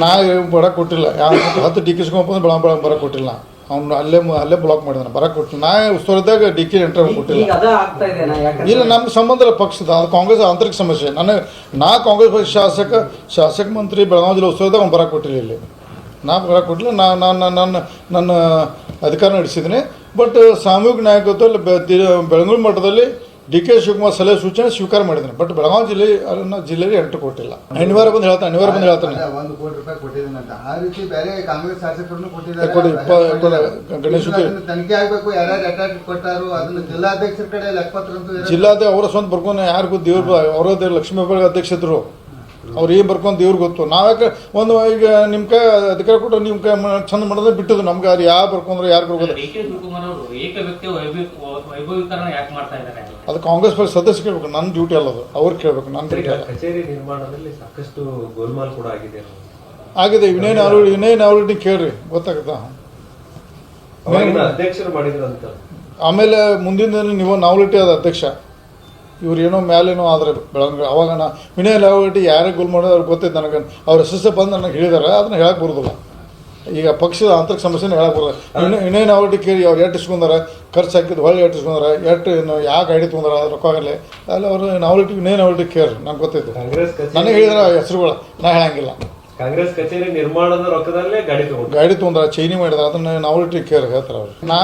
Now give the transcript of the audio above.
ನಾ ಬರಕ್ಕೆ ಕೊಟ್ಟಿಲ್ಲ. ಯಾರು ಹತ್ತು ಡಿ ಕೆ ಬೆಳ ಬರಕ್ಕೆ ಕೊಟ್ಟಿಲ್ಲ. ಅವ್ನು ಅಲ್ಲೇ ಅಲ್ಲೇ ಬ್ಲಾಕ್ ಮಾಡಿದಾನೆ. ಬರಕ್ಕೆ ಕೊಟ್ಟಿಲ್ಲ ನಾ ಉಸ್ತುವಾರಿದಾಗ ಡಿ ಕೆ ಎಂಟ್ರ್ ಕೊಟ್ಟಿಲ್ಲ. ಇಲ್ಲ ನಮ್ಮ ಸಂಬಂಧ ಇಲ್ಲ ಪಕ್ಷದ. ಅದು ಕಾಂಗ್ರೆಸ್ ಆಂತರಿಕ ಸಮಸ್ಯೆ. ನಾನು ನಾ ಕಾಂಗ್ರೆಸ್ ಪಕ್ಷ ಶಾಸಕ ಶಾಸಕ ಮಂತ್ರಿ ಬೆಳಗಾವಿ ಜಿಲ್ಲೆ ಉತ್ಸವದಾಗ ಅವ್ನು ಬರಕ್ಕೆ ಕೊಟ್ಟಿಲ್ಲ ಇಲ್ಲಿ. ನಾ ಬರ ಕೊಟ್ಟಿಲ್ಲ. ನಾ ನಾನು ನನ್ನ ನನ್ನ ಅಧಿಕಾರ ನಡೆಸಿದ್ದೀನಿ. ಬಟ್ ಸಾಮೂಹಿಕ ನಾಯಕತ್ವದಲ್ಲಿ ಬೆ- ಮಠದಲ್ಲಿ ಡಿ ಕೆ ಶಿವಕುಮಾರ್ ಸಲಹೆ ಸೂಚನೆ ಸ್ವೀಕಾರ ಮಾಡಿದ್ರು. ಬಟ್ ಬೆಳಗಾವಿ ಜಿಲ್ಲೆ ಅದನ್ನ ಜಿಲ್ಲೆಗೆ ಎಂಟು ಕೊಟ್ಟಿಲ್ಲ ಅನಿವಾರ ಬಂದು ಹೇಳ್ತಾನೆ ಅನಿವಾರ್ಯ ಬಂದು ಹೇಳ್ತಾನೆ. ಒಂದು ಕೋಟಿ ರೂಪಾಯಿ ಕೊಟ್ಟಿದ್ದೀನಿ ಅಂತ. ಆ ರೀತಿ ಬೇರೆ ಕಾಂಗ್ರೆಸ್ ಶಾಸಕರನ್ನು ಇಪ್ಪ- ಗಣೇಶ್ ತನಿಖೆ ಆಗ್ಬೇಕು ಯಾರ್ಯಾರು ಅಟ್ಯಾಕ್ ಕೊಟ್ಟಾರು ಅದನ್ನ ಜಿಲ್ಲಾಧ್ಯಕ್ಷರ ಕಡೆ ಲೆಕ್ಕಪತ್ರ. ಜಿಲ್ಲಾದ ಅವರ ಸ್ವಂತ ಬರ್ಕೊಂಡು ಯಾರಿಗೂ ದೇವ್ರ ಅವರ ದೇವ್ರ ಲಕ್ಷ್ಮೀ ಅಧ್ಯಕ್ಷ ಅಧ್ಯಕ್ಷರು. ಅವ್ರು ಏನು ಬರ್ಕೊಂಡು ದೇವ್ರಿಗೆ ಗೊತ್ತು. ನಾವ್ಯಾಕೆ ಒಂದು ಈಗ ನಿಮ್ಮ ಕೈ ಅಧಿಕಾರ ಕೊಟ್ಟು ನಿಮ್ಮ ಕೈ ಚಂದ ಮಾಡೋದೇ ಬಿಟ್ಟದು ನಮ್ಗೆ. ಯಾರು ಯಾವ ಬರ್ಕೊಂಡ್ರೆ ಯಾರು ಬರ್ಬೋದು ಡಿ ಕೆ ಅವರು ಏಕ ವ್ಯಕ್ತಿ ವೈಭವೀಕರಣ ಯಾಕೆ ಮಾಡ್ತಾ ಇದ್ದಾರೆ ಅದು ಕಾಂಗ್ರೆಸ್ ಪಕ್ಷ ಸದಸ್ಯ ಕೇಳ್ಬೇಕು. ನನ್ನ ಡ್ಯೂಟಿ ಅಲ್ಲ ಅದು. ಅವ್ರು ಕೇಳ್ಬೇಕು. ನನ್ನ ಡ್ಯೂಟಿ ಅಲ್ಲ. ಕಚೇರಿ ನಿರ್ಮಾಣದಲ್ಲಿ ಸಾಕಷ್ಟು ಗೋಲ್ಮಾಲ್ ಕೂಡ ಆಗಿದೆ ಆಗಿದೆ. ವಿನಯ್ ನಾವಳಿ ವಿನಯ್ ನಾವಳಿ ಕೇಳ್ರಿ. ಗೊತ್ತಾಗುತ್ತಾ? ಅಧ್ಯಕ್ಷರು ಮಾಡಿದ್ರು ಅಂತ ಆಮೇಲೆ ಮುಂದಿನ ದಿನ ನೀವು ನಾವು ಅದ ಅಧ್ಯಕ್ಷ. ಇವ್ರು ಏನೋ ಮೇಲೇನೋ ಆದ್ರೆ ಬೆಳವಣಿಗೆ. ಅವಾಗ ನಾ ವಿನಯ್ ಲಾವಟಿ ಯಾರೇ ಗುಲ್ ಮಾಡೋದು ಅವ್ರಿಗೆ ಗೊತ್ತೈತೆ ನನಗೆ. ಅವ್ರ ಹೆಸರು ಬಂದು ನನಗೆ ಹೇಳಿದಾರೆ ಅದನ್ನ ಹೇಳಕ್ಕೆ ಬರೋದಿಲ್ಲ. ಈಗ ಪಕ್ಷದ ಆಂತರಿಕ ಸಮಸ್ಯೆನ ಹೇಳಕ್ಕೆ ಬರೋದು ವಿನಯ್ ಲಾವಟಿ ಕೇಳಿ ಅವ್ರು ಎಷ್ಟು ಇಸ್ಕೊಂಡಾರೆ ಖರ್ಚು ಹಾಕಿದ್ದು ಹೊಳ್ಳಿ ಎಷ್ಟು ಇಸ್ಕೊಂಡಾರೆ ಎಷ್ಟು ಏನು ಯಾವ ಗಾಡಿ ತೊಗೊಂಡಾರ ಅದ್ರ ರೊಕ್ಕ ಆಗಲಿ ಅಲ್ಲಿ ಅವರು ನಾವಲ್ಟಿ ವಿನಯ್ ನಾವಲ್ಟಿ ಕೇರ್ ನಂಗೆ ಗೊತ್ತೈತೆ. ನನಗೆ ಹೇಳಿದ್ರೆ ಹೇಳಿದಾರೆ ಹೆಸರುಗಳು ನಾ ಹೇಳಂಗಿಲ್ಲ. ಕಾಂಗ್ರೆಸ್ ಕಚೇರಿ ನಿರ್ಮಾಣದ ರೊಕ್ಕದಲ್ಲೇ ಗಾಡಿ ತೊಗೊಂಡು. ಗಾಡಿ ತೊಗೊಂಡ್ರ ಚೈನಿ ಮಾಡಿದ್ರೆ ಅದನ್ನ ನಾವಲ್ಟಿ ಕೇರ್ ಹೇಳ್ತಾರೆ ಅವ್ರು. ನಾ